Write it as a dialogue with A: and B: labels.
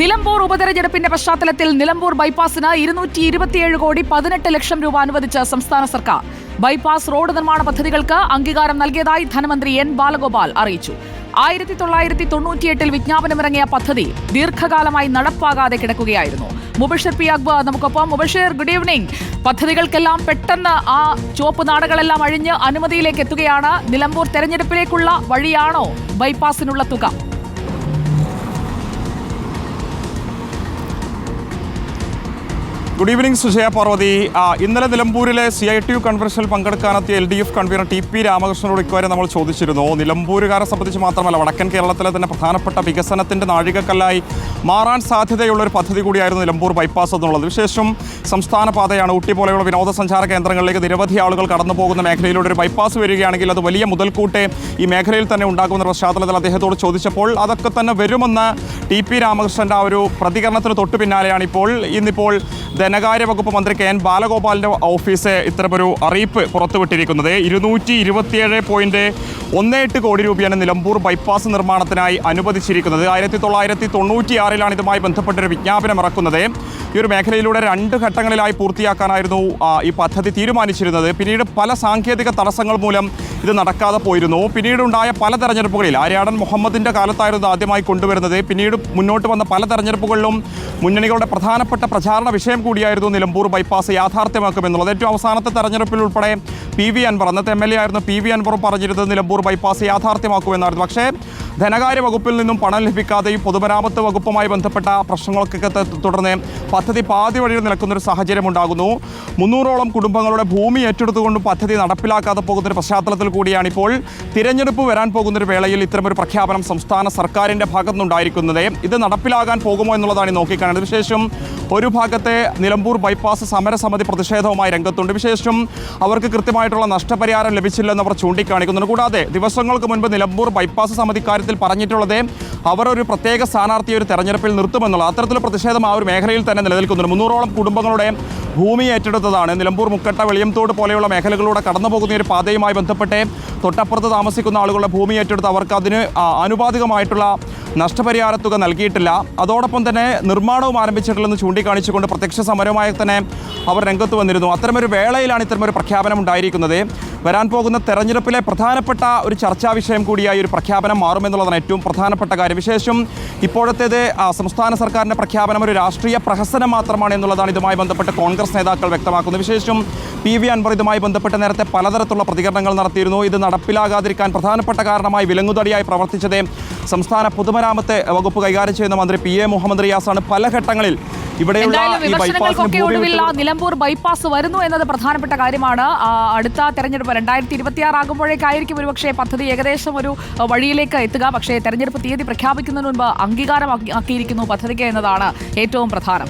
A: നിലമ്പൂർ ഉപതെരഞ്ഞെടുപ്പിന്റെ പശ്ചാത്തലത്തിൽ നിലമ്പൂർ ബൈപ്പാസിന് ഇരുന്നൂറ്റി ഇരുപത്തിയേഴ് കോടി പതിനെട്ട് ലക്ഷം രൂപ അനുവദിച്ച സംസ്ഥാന സർക്കാർ. ബൈപ്പാസ് റോഡ് നിർമ്മാണ പദ്ധതികൾക്ക് അംഗീകാരം നൽകിയതായി ധനമന്ത്രി എൻ ബാലഗോപാൽ അറിയിച്ചു. ആയിരത്തി തൊള്ളായിരത്തി തൊണ്ണൂറ്റിയെട്ടിൽ വിജ്ഞാപനമിറങ്ങിയ പദ്ധതി ദീർഘകാലമായി നടപ്പാകാതെ കിടക്കുകയായിരുന്നു. മുബഷിർ പി അക്ബർ നമുക്കൊപ്പം മുബഷിർ ഗുഡ് ഈവനിംഗ്. പദ്ധതികൾക്കെല്ലാം പെട്ടെന്ന് ആ ചുവപ്പ് നാടകളെല്ലാം അഴിഞ്ഞ് അനുമതിയിലേക്ക് എത്തുകയാണ് നിലമ്പൂർ തെരഞ്ഞെടുപ്പിലേക്കുള്ള വഴിയാണോ ബൈപ്പാസിനുള്ള തുക?
B: Good evening Sujaya Parvathy. ഇന്നലെ നിലമ്പൂരിലെ സി ഐ ടി യു കൺവെൻഷനിൽ പങ്കെടുക്കാനെത്തിയ L D F convener T P രാമകൃഷ്ണനോട് ഇക്കാര്യം നമ്മൾ ചോദിച്ചിരുന്നു. നിലമ്പൂരുകാരെ സംബന്ധിച്ച് മാത്രമല്ല വടക്കൻ കേരളത്തിലെ തന്നെ പ്രധാനപ്പെട്ട വികസനത്തിന്റെ നാഴികക്കല്ലായി മാറാൻ സാധ്യതയുള്ള ഒരു പദ്ധതി കൂടിയായിരുന്നു നിലമ്പൂർ ബൈപ്പാസ് എന്നുള്ളത്. വിശേഷം സംസ്ഥാന പാതയാണ് ഊട്ടി പോലെയുള്ള വിനോദസഞ്ചാര കേന്ദ്രങ്ങളിലേക്ക് നിരവധി ആളുകൾ കടന്നു പോകുന്ന മേഖലയിലൂടെ ഒരു ബൈപ്പാസ് വരികയാണെങ്കിൽ അത് വലിയ മുതൽക്കൂട്ടെ ഈ മേഖലയിൽ തന്നെ ഉണ്ടാകുന്ന പശ്ചാത്തലത്തിൽ അദ്ദേഹത്തോട് ചോദിച്ചപ്പോൾ അതൊക്കെ തന്നെ വരുമെന്ന് ടി പി രാമകൃഷ്ണന്റെ ആ ഒരു പ്രതികരണത്തിന് തൊട്ടു പിന്നാലെയാണ് ഇപ്പോൾ ഇന്നിപ്പോൾ ധനകാര്യ വകുപ്പ് മന്ത്രി കെ എൻ ബാലഗോപാലിന്റെ ഓഫീസ് ഇത്തരമൊരു അറിയിപ്പ് പുറത്തുവിട്ടിരിക്കുന്നത്. ഇരുന്നൂറ്റി ഇരുപത്തിയേഴ് പോയിന്റ് ഒന്ന് എട്ട് കോടി രൂപയാണ് നിലമ്പൂർ ബൈപ്പാസ് നിർമ്മാണത്തിനായി അനുവദിച്ചിരിക്കുന്നത്. ആയിരത്തി തൊള്ളായിരത്തി തൊണ്ണൂറ്റിയാറിലാണ് ഇതുമായി ബന്ധപ്പെട്ടൊരു വിജ്ഞാപനം ഇറക്കുന്നത്. ഈ ഒരു മേഖലയിലൂടെ രണ്ട് ഘട്ടങ്ങളിലായി പൂർത്തിയാക്കാനായിരുന്നു ഈ പദ്ധതി തീരുമാനിച്ചിരുന്നത്. പിന്നീട് പല സാങ്കേതിക തടസ്സങ്ങൾ മൂലം ഇത് നടക്കാതെ പോയിരുന്നു. പിന്നീടുണ്ടായ പല തെരഞ്ഞെടുപ്പുകളിൽ ആര്യാടൻ മുഹമ്മദിന്റെ കാലത്തായിരുന്നു ആദ്യമായി കൊണ്ടുവരുന്നത്. പിന്നീട് മുന്നോട്ട് വന്ന പല തെരഞ്ഞെടുപ്പുകളിലും മുന്നണികളുടെ പ്രധാനപ്പെട്ട പ്രചാരണ വിഷയം കൂടിയായിരുന്നു നിലമ്പൂർ ബൈപ്പാസ് യാഥാർത്ഥ്യമാക്കുമെന്നുള്ളത്. ഏറ്റവും അവസാനത്തെ തെരഞ്ഞെടുപ്പിൽ ഉൾപ്പെടെ പി വി അൻവർ അന്നത്തെ എം എൽ എ ആയിരുന്ന പി വി അൻവറും പറഞ്ഞിരുന്നത് നിലമ്പൂർ ബൈപ്പാസ് യാഥാർത്ഥ്യമാക്കുമെന്നായിരുന്നു. പക്ഷേ ധനകാര്യ വകുപ്പിൽ നിന്നും പണം ലഭിക്കാതെയും പൊതുമരാമത്ത് വകുപ്പുമായി ബന്ധപ്പെട്ട പ്രശ്നങ്ങൾക്കൊക്കെ തുടർന്ന് പദ്ധതി പാതി വഴിയിൽ നിൽക്കുന്ന ഒരു സാഹചര്യം ഉണ്ടാകുന്നു. മുന്നൂറോളം കുടുംബങ്ങളുടെ ഭൂമി ഏറ്റെടുത്തുകൊണ്ട് പദ്ധതി നടപ്പിലാക്കാതെ പോകുന്നൊരു പശ്ചാത്തലത്തിൽ കൂടിയാണ് ഇപ്പോൾ തിരഞ്ഞെടുപ്പ് വരാൻ പോകുന്നൊരു വേളയിൽ ഇത്തരമൊരു പ്രഖ്യാപനം സംസ്ഥാന സർക്കാരിന്റെ ഭാഗത്തുനിന്നുണ്ടായിരിക്കുന്നത്. ഇത് നടപ്പിലാകാൻ പോകുമോ എന്നുള്ളതാണ് നോക്കിക്കാണുന്നത് വിശേഷം ഒരു ഭാഗത്തെ നിലമ്പൂർ ബൈപ്പാസ് സമരസമിതി പ്രതിഷേധവുമായി രംഗത്തുണ്ട്. വിശേഷം അവർക്ക് കൃത്യമായിട്ടുള്ള നഷ്ടപരിഹാരം ലഭിച്ചില്ലെന്ന് അവർ ചൂണ്ടിക്കാണിക്കുന്നുണ്ട്. കൂടാതെ ദിവസങ്ങൾക്ക് മുൻപ് നിലമ്പൂർ ബൈപ്പാസ് സമിതി കാര്യത്തിൽ പറഞ്ഞിട്ടുള്ളത് അവർ ഒരു പ്രത്യേക സ്ഥാനാർത്ഥിയെ ഒരു തെരഞ്ഞെടുപ്പിൽ നിർത്തുമെന്നുള്ള അത്തരത്തിലുള്ള പ്രതിഷേധം ആ ഒരു മേഖലയിൽ തന്നെ നിലനിൽക്കുന്നുണ്ട്. മുന്നൂറോളം കുടുംബങ്ങളുടെ ഭൂമി ഏറ്റെടുത്തതാണ്. നിലമ്പൂർ മുക്കട്ട വെളിയംതോട് പോലെയുള്ള മേഖലകളിലൂടെ കടന്നു പോകുന്ന ഒരു പാതയുമായി ബന്ധപ്പെട്ട് തൊട്ടപ്പുറത്ത് താമസിക്കുന്ന ആളുകളുടെ ഭൂമി ഏറ്റെടുത്ത് അവർക്ക് അതിന് ആനുപാതികമായിട്ടുള്ള നഷ്ടപരിഹാര തുക നൽകിയിട്ടില്ല. അതോടൊപ്പം തന്നെ നിർമ്മാണവും ആരംഭിച്ചിട്ടില്ലെന്ന് ചൂണ്ടിക്കാണിച്ചുകൊണ്ട് പ്രത്യക്ഷ സമരമായി തന്നെ അവർ രംഗത്ത് വന്നിരുന്നു. അത്തരമൊരു വേളയിലാണ് ഇത്തരമൊരു പ്രഖ്യാപനം ഉണ്ടായിരിക്കുന്നത്. വരാൻ പോകുന്ന തെരഞ്ഞെടുപ്പിലെ പ്രധാനപ്പെട്ട ഒരു ചർച്ചാ വിഷയം കൂടിയായി ഒരു പ്രഖ്യാപനം മാറുമെന്നുള്ളതാണ് ഏറ്റവും പ്രധാനപ്പെട്ട കാര്യം. വിശേഷം ഇപ്പോഴത്തേത് സംസ്ഥാന സർക്കാരിന്റെ പ്രഖ്യാപനം ഒരു രാഷ്ട്രീയ പ്രഹസനം മാത്രമാണ് എന്നുള്ളതാണ് ഇതുമായി ബന്ധപ്പെട്ട് കോൺഗ്രസ് നേതാക്കൾ വ്യക്തമാക്കുന്നത്. വിശേഷം പി വി അൻവർ ഇതുമായി ബന്ധപ്പെട്ട് നേരത്തെ പലതരത്തിലുള്ള പ്രതികരണങ്ങൾ നടത്തിയിരുന്നു. ഇത് നടപ്പിലാകാതിരിക്കാൻ പ്രധാനപ്പെട്ട കാരണമായി വിലങ്ങുതടിയായി പ്രവർത്തിച്ചത് സംസ്ഥാന പൊതുമരാമത്ത് വകുപ്പ് കൈകാര്യം ചെയ്യുന്ന മന്ത്രി പി എ മുഹമ്മദ് റിയാസാണ് പല ഘട്ടങ്ങളിൽ ഇവിടെയുള്ള
A: വിമർശനങ്ങൾക്കൊക്കെ ഒടുവിൽ ആ നിലമ്പൂർ ബൈപ്പാസ് വരുന്നു എന്നത് പ്രധാനപ്പെട്ട കാര്യമാണ്. അടുത്ത തെരഞ്ഞെടുപ്പ് രണ്ടായിരത്തി ഇരുപത്തിയാറ് ആകുമ്പോഴേക്കായിരിക്കും ഒരുപക്ഷെ പദ്ധതി ഏകദേശം ഒരു വഴിയിലേക്ക് എത്തുക. പക്ഷേ തെരഞ്ഞെടുപ്പ് തീയതി പ്രഖ്യാപിക്കുന്നതിന് മുൻപ് അംഗീകാരം ആക്കി- ആക്കിയിരിക്കുന്നു പദ്ധതിക്ക് എന്നതാണ് ഏറ്റവും പ്രധാനം.